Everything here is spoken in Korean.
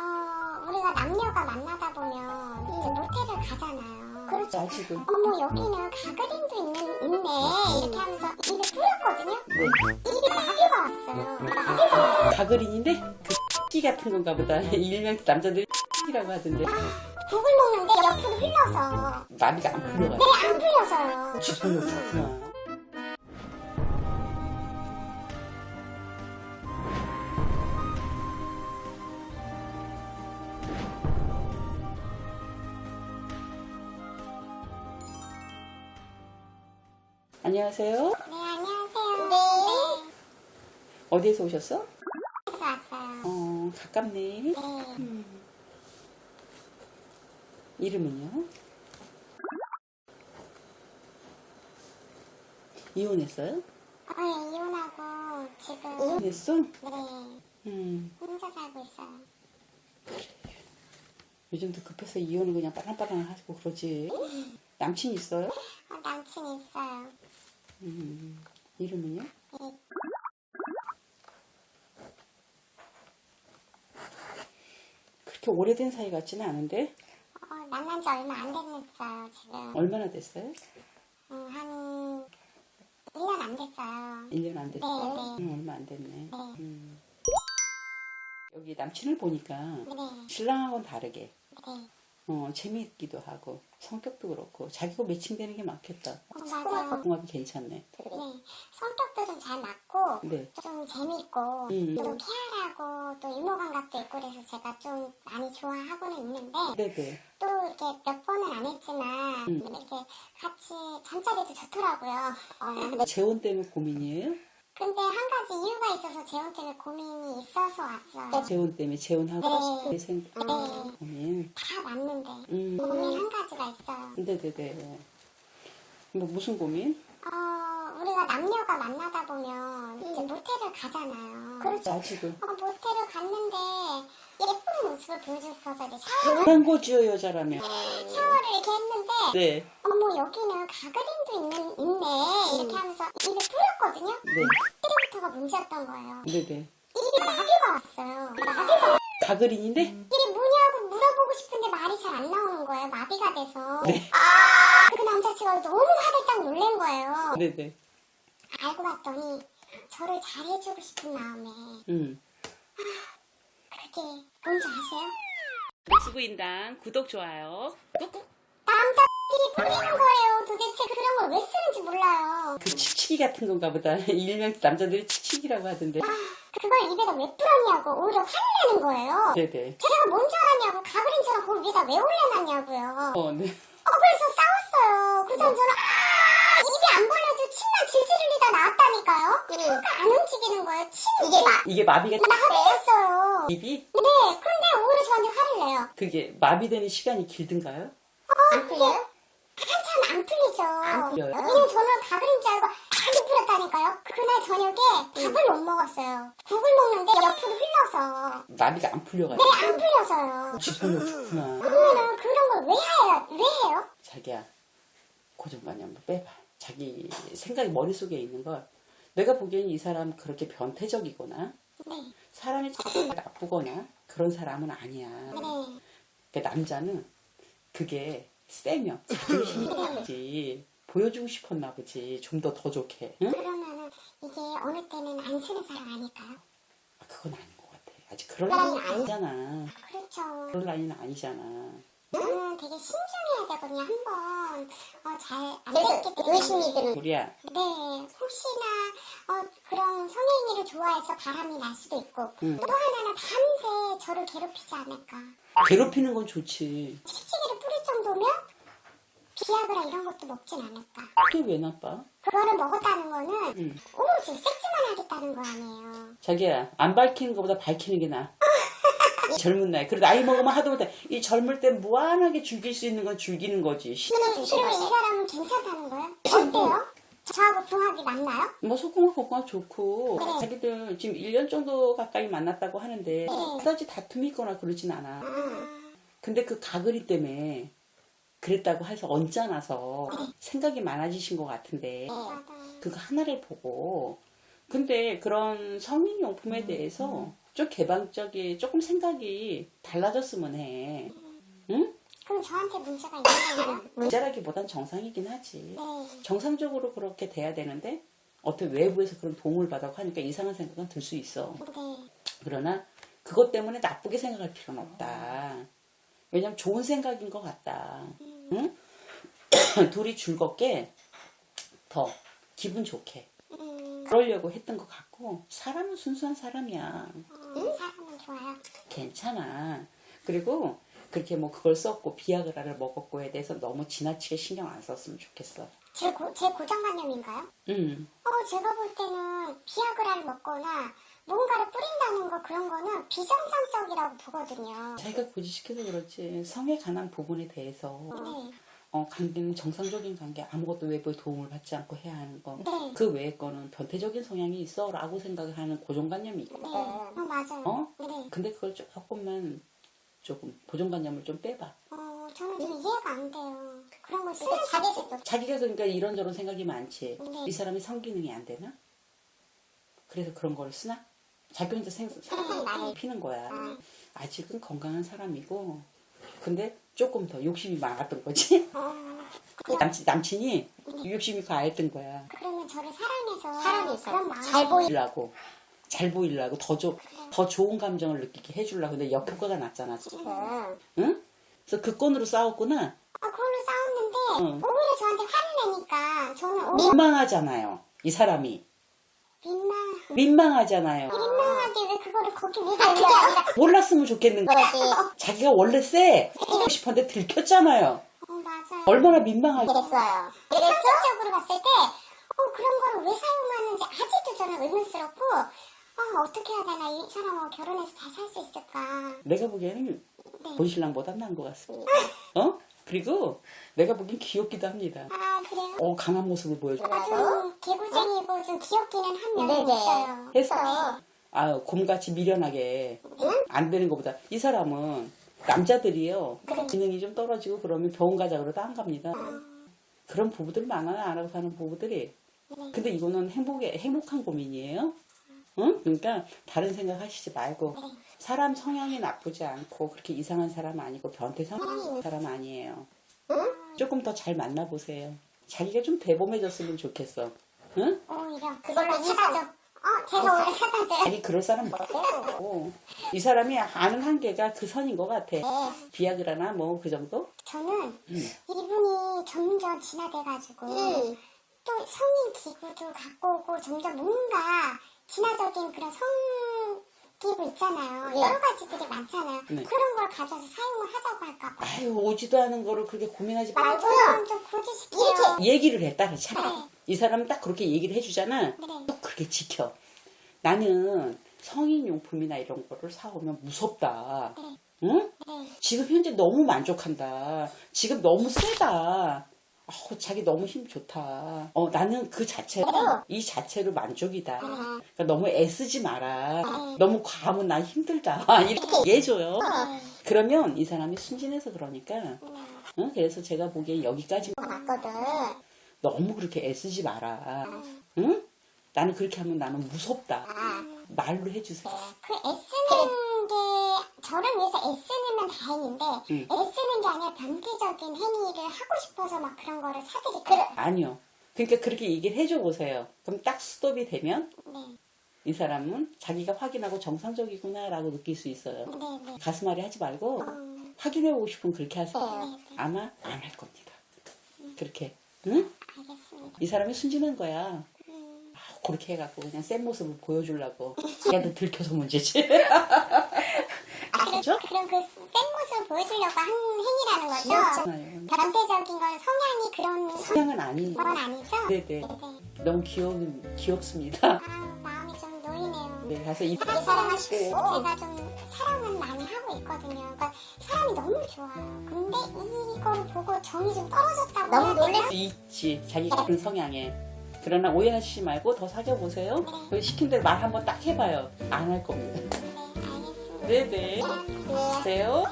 어, 우리가 남녀가 만나다 보면 이제 모텔을 가잖아요. 그렇죠. 아, 지금. 어머 여기는 가그린도 있는, 있네 이렇게 하면서 입에 뿌렸거든요. 네. 입에 마비가 왔어요. 마비가 왔어요. 가그린인데? 그 X 같은 건가 보다. 일명 남자들이 X라고 하던데. 국을 먹는데 옆으로 흘러서 마비가 안 풀려가지고. 네 안 풀려서요. 지성이 좋구나. 안녕하세요. 네 안녕하세요. 네. 어디에서 오셨어? 그래서 왔어요. 어, 가깝네. 네. 음. 이름은요? 이혼했어요? 어, 예, 이혼하고 지금 이혼했어? 네 음. 혼자 살고 있어요. 요즘도 급해서 이혼을 그냥 빠랑빠랑 하고 그러지. 남친 있어요? 어, 남친이 있어요. 음. 이름은요? 네. 그렇게 오래된 사이 같지는 않은데? 어, 만난 지 얼마 안 됐어요 지금. 얼마나 됐어요? 음, 한 1년 안 됐어요. 1년 안 됐어요? 네, 음, 얼마 안 됐네. 네. 음. 여기 남친을 보니까 네, 신랑하고는 다르게 네. 어, 재미있기도 하고 성격도 그렇고 자기가 매칭되는 게 많겠다. 어, 맞아요. 궁합이 괜찮네. 네, 성격도 좀 잘 맞고 네. 좀 재밌고 음. 또 쾌활하고 또 유머 감각도 있고 그래서 제가 좀 많이 좋아하고는 있는데 네네. 또 이렇게 몇 번은 안 했지만 음. 이렇게 같이 잠자리도 좋더라고요. 어, 재혼 때문에 고민이에요? 근데 한 가지 이유가 있어서 재혼 때문에 고민이 있어서 왔어요. 재혼 때문에 재혼하고 네. 싶은 생 네. 고민. 다 맞는데 음. 고민 한 가지가 있어요. 네네네. 뭐 무슨 고민? 어, 우리가 남녀가 만나다 보면 이제 모텔을 가잖아요. 그렇죠. 아, 지금. 어, 모텔을 갔는데 예쁜 모습을 보여주고 싶어서 이제 샤워, 그런 거지요, 여자라면. 샤워를 이렇게 했는데 네. 어머 여기는 가그린 도 있는, 있네 이렇게 하면서 입에 뿌렸거든요. 네. 그때부터가 문제였던 거예요. 네네. 입에 마비가 왔어요. 마비가 가그린인데? 이게 뭐냐고 물어보고 싶은데 말이 잘 안 나오는 거예요. 마비가 돼서. 네. 그 남자친구가 너무 화들짝 놀란 거예요. 네네. 알고 봤더니 저를 잘해주고 싶은 마음에 음. 그게 뭔지 아세요? 수구인당 구독, 좋아요. 꾹꾹. 뿌리는 거예요. 도대체 그런 걸 왜 쓰는지 몰라요. 그 칙칙이 같은 건가 보다. 일명 남자들이 칙칙이라고 하던데. 그걸 입에다 왜 뿌렸냐고 오히려 화를 내는 거예요. 네네. 제가 뭔 줄 알았냐고 가그린처럼 그걸 위에다 왜 올려놨냐고요. 어, 네. 어, 그래서 싸웠어요. 그 다음 저는, 아, 입이 안 벌려져 침만 질질 흘리다 나왔다니까요? 그러니까 안 움직이는 거예요. 침. 이게 막, 이게 마비가 마비였어요. 입이 네, 그런데 오히려 저한테 화를 내요. 그게 마비되는 시간이 길든가요? 안 풀려요? 한참 안 풀리죠. 안 풀려요? 왜냐면 저는 가그린 줄 알고 많이 풀렸다니까요. 그날 저녁에 밥을 못 먹었어요. 국을 먹는데 옆으로 흘러서. 마비가 안 네, 풀려가지고. 안 풀려서요. 지성이 좋구나. 그러면은 그런 걸 왜 해요? 왜 해요? 자기야, 고정관념 한번 빼봐. 자기 생각이 머릿속에 있는 걸. 내가 보기엔 이 사람 그렇게 변태적이거나 네, 사람이 자기가 나쁘거나 그런 사람은 아니야. 네. 그 남자는 그게 세면 나지 보여주고 싶었나 보지. 좀 더 더 좋게. 응? 그러면은 이게 어느 때는 안 쓰는 사람 아닐까요? 아, 그건 아닌 것 같아. 아직 그럴 나이는 아니잖아. 그렇죠. 그럴 나이는 아니잖아. 저는 되게 신중 해야 되거든요. 한번 어, 잘안 됐기 때문에. 의심이 드는. 우리야, 네, 혹시나 어, 그런 성행위를 좋아해서 바람이 날 수도 있고 음. 또 하나는 밤새 저를 괴롭히지 않을까. 괴롭히는 건 좋지. 칙칙이를 뿌릴 정도면 비아그라 이런 것도 먹진 않을까. 그게 왜 나빠? 그거를 먹었다는 거는 응. 오로지 섹스만 하겠다는 거 아니에요. 자기야, 안 밝히는 것보다 밝히는 게 나아. 젊은 나이. 그리고 나이 먹으면 하도 못해. 이 젊을 때 무한하게 즐길 수 있는 건 즐기는 거지. 시- 그러면 이 사람은 괜찮다는 거예요? 어때요? 저하고 궁합이 맞나요? 뭐 소kum아 고kum아 좋고 네. 자기들 지금 1년 정도 가까이 만났다고 하는데 그다지 다툼이 있거나 그러진 않아. 근데 그 가글이 때문에 그랬다고 해서 언짢아서 생각이 많아지신 것 같은데 맞아요. 그거 하나를 보고 근데 그런 성인 용품에 대해서 좀 개방적이 조금 생각이 달라졌으면 해. 응? 그럼 저한테 문제가 있는 거예요? 문제라기보단 정상이긴 하지. 네. 정상적으로 그렇게 돼야 되는데 어떤 외부에서 그런 도움을 받아고 하니까 이상한 생각은 들 수 있어. 네. 그러나 그것 때문에 나쁘게 생각할 필요는 없다. 왜냐면 좋은 생각인 것 같다. 응? 둘이 즐겁게 더 기분 좋게 음, 그러려고 했던 것 같고 사람은 순수한 사람이야. 음, 사람은 좋아요. 괜찮아. 그리고 그렇게 뭐 그걸 썼고 비아그라를 먹었고에 대해서 너무 지나치게 신경 안 썼으면 좋겠어. 제, 고, 제 고정관념인가요? 음. 어, 제가 볼 때는 비아그라를 먹거나 뭔가를 뿌린다는 거 그런 거는 비정상적이라고 보거든요. 자기가 고지시켜서 그렇지 성에 관한 부분에 대해서 네. 어, 관계는 정상적인 관계 아무것도 외부의 도움을 받지 않고 해야 하는 거. 네. 그 외의 거는 변태적인 성향이 있어 라고 생각하는 고정관념이 있고 네. 어, 맞아요. 어? 네. 근데 그걸 조금만 조금 고정관념을 좀 빼봐. 어, 저는 좀 이해가 안 돼요. 그런 걸 쓰는 자기도. 자기가 그러니까 이런저런 생각이 많지. 네. 이 사람이 성기능이 안 되나? 그래서 그런 걸 쓰나? 자기 혼자 생, 나를. 피는 거야. 아직은 건강한 사람이고, 근데 조금 더 욕심이 많았던 거지. 어, 남친, 남친이 욕심이 과했던 거야. 그러면 저를 사랑해서 사랑해서 그런 마음 잘 보이- 보이려고, 잘 보이려고, 더, 조, 더 좋은 감정을 느끼게 해주려고. 근데 역효과가 났잖아. 지금. 응. 응? 그래서 그 건으로 싸웠구나. 아, 그걸로 싸웠는데 응. 오히려 저한테 화를 내니까 저는 오히려 민망하잖아요. 이 사람이. 민망 민망하잖아요. 민망하게 왜 그거를 거기 위에다 올려요? 몰랐으면 좋겠는 거야. 그러지. 자기가 원래 쎄. 하고 싶었는데 들켰잖아요. 어, 맞아요. 얼마나 민망하게. 그랬어요. 상식적으로 봤을 때, 어, 그런 거를 왜 사용하는지 아직도 저는 의문스럽고, 아, 어떻게 해야 되나, 이 사람하고 결혼해서 잘 살 수 있을까. 내가 보기에는 네. 본신랑보다 나은 것 같습니다. 어? 그리고 내가 보기엔 귀엽기도 합니다. 아, 그래요? 어, 강한 모습을 보여줘. 아, 좀 개구쟁이고 좀 귀엽기는 한 면이 네네. 있어요. 했어. 아, 곰같이 미련하게 안 되는 것보다 이 사람은 남자들이요. 기능이 좀 떨어지고 그러면 병원 가자 그러다 안 갑니다. 그런 부부들 많아요. 안 하고 사는 부부들이. 근데 이거는 행복의 행복한 고민이에요. 응? 그러니까 다른 생각 하시지 말고 사람 성향이 나쁘지 않고 그렇게 이상한 사람 아니고 변태 성향 있는 사람 아니에요. 조금 더 잘 만나보세요. 자기가 좀 대범해졌으면 좋겠어. 응? 오히려 그걸로 사다줘. 어, 제가 사다줘요. 아니 그럴 사람 없고 이 사람이 아는 한계가 그 선인 것 같아. 비아그라나 뭐 그 정도? 저는 이분이 점점 진화돼가지고 또 성인 기구도 갖고 오고 점점 뭔가 진화적인 그런 성기구 있잖아요. 여러 가지들이 많잖아요. 네. 그런 걸 가져서 사용을 하자고 할까 봐. 아유 오지도 않은 거를 그렇게 고민하지 말고 말고요. 좀 고지시켜요. 얘기를 해 따로 차라리. 네. 이 사람은 딱 그렇게 얘기를 해주잖아. 또 그렇게 지켜. 나는 성인 용품이나 이런 거를 사오면 무섭다. 응? 네. 지금 현재 너무 만족한다. 지금 너무 세다. 아우, 자기 너무 힘 좋다. 어, 나는 그 자체로, 이 자체로 만족이다. 그러니까 너무 애쓰지 마라. 너무 과하면 난 힘들다. 이렇게 얘기해줘요. 그러면 이 사람이 순진해서 그러니까. 응? 그래서 제가 보기엔 여기까지 맞거든. 너무 그렇게 애쓰지 마라. 응? 나는 그렇게 하면 나는 무섭다. 말로 해주세요. 그 애쓰는 게 저를 위해서 애쓰면 다행인데 응. 애쓰는 게 아니라 변태적인 행위를 하고 싶어서 막 그런 거를 사드릴까요? 아니요. 그러니까 그렇게 얘기를 해줘 보세요. 그럼 딱 스톱이 되면 네, 이 사람은 자기가 확인하고 정상적이구나라고 느낄 수 있어요. 네, 네. 가슴앓이 하지 말고 어, 확인해보고 싶으면 그렇게 하세요. 아마 안 할 겁니다. 그렇게. 응? 알겠습니다. 이 사람이 순진한 거야. 음, 아, 그렇게 해갖고 그냥 센 모습을 보여주려고. 걔한테 들켜서 문제지. 그럼 그센 모습을 보여주려고 한 행위라는 거죠? 아니요. 변태적인 건 성향이 그런 성향은 아니에요. 건 아니죠? 네네. 네. 너무 귀여운, 귀엽습니다. 아, 마음이 좀 놓이네요. 네, 가서 이이 사랑하시고 제가 좀 사랑은 많이 하고 있거든요. 그러니까 사람이 너무 좋아요. 근데 이걸 보고 정이 좀 떨어졌다고 너무 수 있지 자기 같은 성향에 그러나 오해하시지 말고 더 사귀어보세요 그 시킨 대로 말 한번 딱 해봐요 안 할 겁니다 네. 네네 네. 돼요